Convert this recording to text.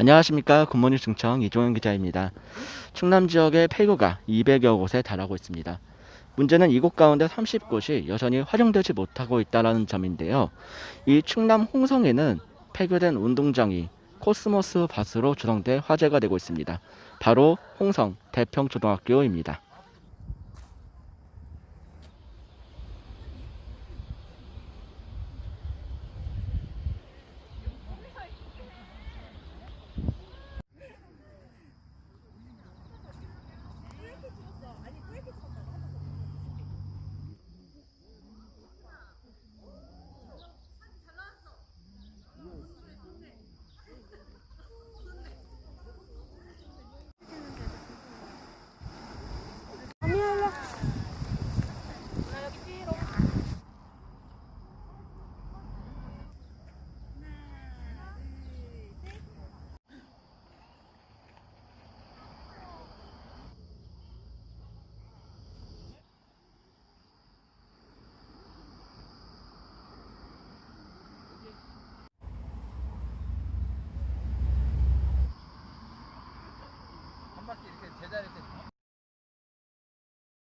안녕하십니까 굿모닝 충청 이종현 기자입니다. 충남 지역의 폐교가 200여 곳에 달하고 있습니다. 문제는 이곳 가운데 30곳이 여전히 활용되지 못하고 있다는 점인데요. 이 충남 홍성에는 폐교된 운동장이 코스모스 밭으로 조성돼 화제가 되고 있습니다. 바로 홍성 대평초등학교입니다. 제자리에서